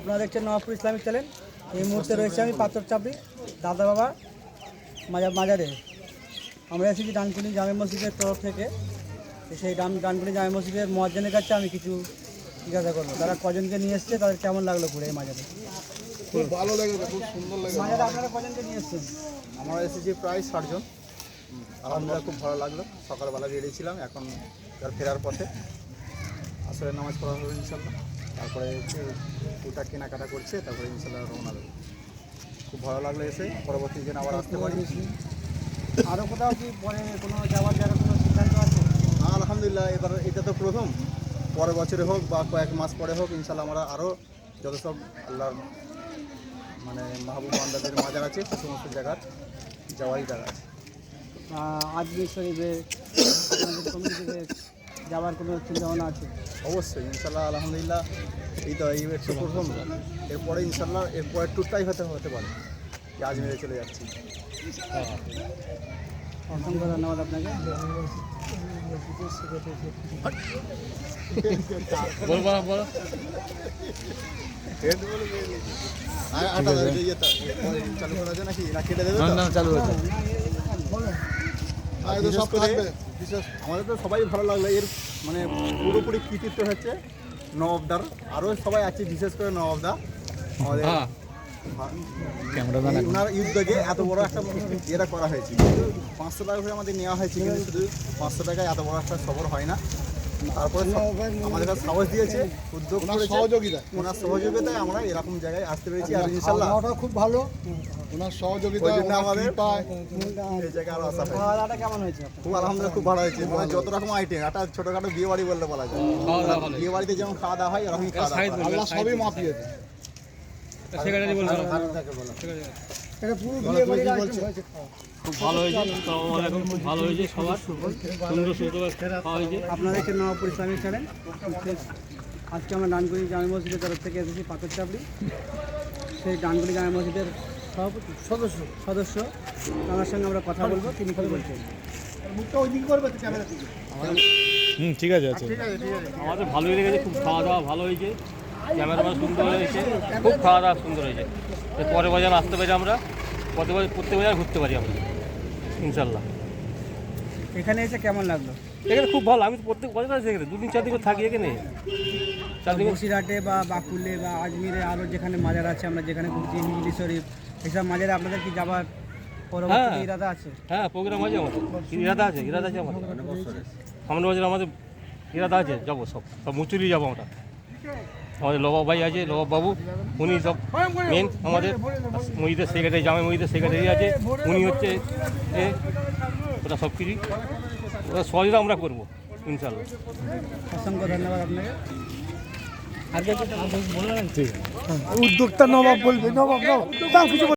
আপনারা দেখছেন Nawabpur Islamic channel. এই মুহূর্তে রয়েছে আমি পাথর চাপড়ি দাদা বাবা মাজা মাজারে। আমরা এসেছি ডানকুনি জামে মসজিদের তরফ থেকে। সেই ডান ডানকুনি জামে মসজিদের মহাজনের কাছে আমি কিছু জিজ্ঞাসা করব। তারা কজনকে নিয়ে এসছে তাদের কেমন লাগল ঘুরে এই মাজারে? খুব ভালো লেগেছে খুব সুন্দর লেগেছে। মাজারে আপনারা কজনকে নিয়ে এসছেন? আমরা এসেছি প্রায় ষাটজন। আলহামদুলিল্লাহ খুব ভালো লাগল। সকালবেলা বেরিয়েছিলাম এখন ফেরার পথে। আসলে নামাজ পড়া হবে ইনশাল্লাহ তারপরে ওটা কেনাকাটা করছে তারপরে ইনশাল্লাহ রওনা দেবো। খুব ভালো লাগল এসে পরবর্তী দিন আবার আসতে পারি। আরও কোথাও কি পরে কোনো যাওয়ার জায়গা কোনো সিদ্ধান্ত আছে? আলহামদুলিল্লাহ এবার এটা তো প্রথম। পরের বছরে হোক বা কয়েক মাস পরে হোক ইনশাল্লাহ আমরা আরও যত সব আল্লাহর মানে মাহবুব বান্দাদের মাজার আছে সে সমস্ত জায়গার যাওয়ারই জায়গা আছে। আহ, আজমির যাওয়ার কোনো চিন্তাভাবনা আছে? অবশ্যই ইনশাল্লাহ আলহামদুলিল্লাহ এই তো এই একটু প্রথম। এরপরে ইনশাল্লাহ এরপরের ট্যুরটাই হতে হতে পারে যে আজমেরে চলে যাচ্ছি। অসংখ্য ধন্যবাদ আপনাকে। চালু করা যায় নাকি? না কেটে দেবে? চালু আর বিশেষ আমাদের তো সবাই ভালো লাগল এর মানে পুরোপুরি কৃতিত্ব হচ্ছে নবাবদার। আরও সবাই আছে বিশেষ করে নবাবদা। আমাদের ওনার উদ্যোগে এত বড় একটা ইয়েটা করা হয়েছে। পাঁচশো টাকা করে আমাদের নেওয়া হয়েছে কিন্তু শুধু পাঁচশো টাকায় এত বড় একটা খবর হয় না। তারপরে আমাদের কাছে সাহস দিয়েছে উদ্যোগ সহযোগিতা ওনার সহযোগিতায় আমরা এরকম জায়গায় আসতে পেরেছি আর ইনশাল্লাহ খুব ভালো ওনার সহযোগিতা ওই জন্য আমাদের এই জায়গায় আরও আসা হয় খাওয়া দাওয়াটা কেমন হয়েছে খুব আলহামদুলিল্লাহ খুব ভালো হয়েছে মানে যত রকম আইটেম একটা ছোটখাটো বিয়ে বাড়ি বললে বলা যায় বিয়ে বাড়িতে যেমন খাওয়া দাওয়া হয় এরকমই খাওয়া দাওয়া আল্লাহ সবই মাপিয়েছে এটা পুরো বিয়ে আইটেম হয়েছে খুব ভালো হয়েছে। আলাইকুম খুব ভালো হয়েছে সবার। সুন্দর সুন্দর খাওয়া হয়েছে। আপনারা দেখছেন নবাবপুর ইসলামিক চ্যানেল আজকে আমরা ডানগুড়ি জামে মসজিদের তরফ থেকে এসেছি পাথর চাপড়ি। সেই ডানগুড়ি জামে মসজিদের সভাপতি সদস্য সদস্য তার সঙ্গে আমরা কথা বলব তিনি কী বলছেন? হুম ঠিক আছে আছে আমাদের ভালোই লেগেছে খুব খাওয়া দাওয়া ভালো হয়েছে। ক্যামেরাম্যান সুন্দর হয়েছে খুব খাওয়া দাওয়া সুন্দর হয়েছে। এর পরের বাজার আসতে পারি আমরা পরের বাজার প্রত্যেক বাজার ঘুরতে পারি আমরা। ইনশাল্লাহ এখানে এসে কেমন লাগল? এখানে খুব ভালো আমি তো প্রত্যেক বাজার আছি এখানে দুদিন চার দিন থাকি এখানে। বসিরহাটে বা বাকুলে বা আজমিরে আরও যেখানে মাজার আছে আমরা যেখানে ঘুরছি হিজলি শরীফ এসব মাজারে আপনাদের কি যাবার পরবর্তী হ্যাঁ। ইরাদা আছে? হ্যাঁ প্রোগ্রাম আছে আমাদের। ইরাদা আছে ইরাদা আছে আমাদের। সামনে বছর আমাদের ইরাদা আছে যাব সব সব মুচুরি যাব আমরা। আমাদের লবাব ভাই আছে লবাব বাবু। উনি সব মেন আমাদের মহিদের সেক্রেটারি জামাই মহিদের সেক্রেটারি আছে। উনি হচ্ছে এ ওটা সব কিছুই। ওটা সহযোগিতা আমরা করব ইনশাল্লাহ। অসংখ্য ধন্যবাদ আপনাকে। উদ্যোক্তা নবাব বলবে নবাব নবাব তাও কিছু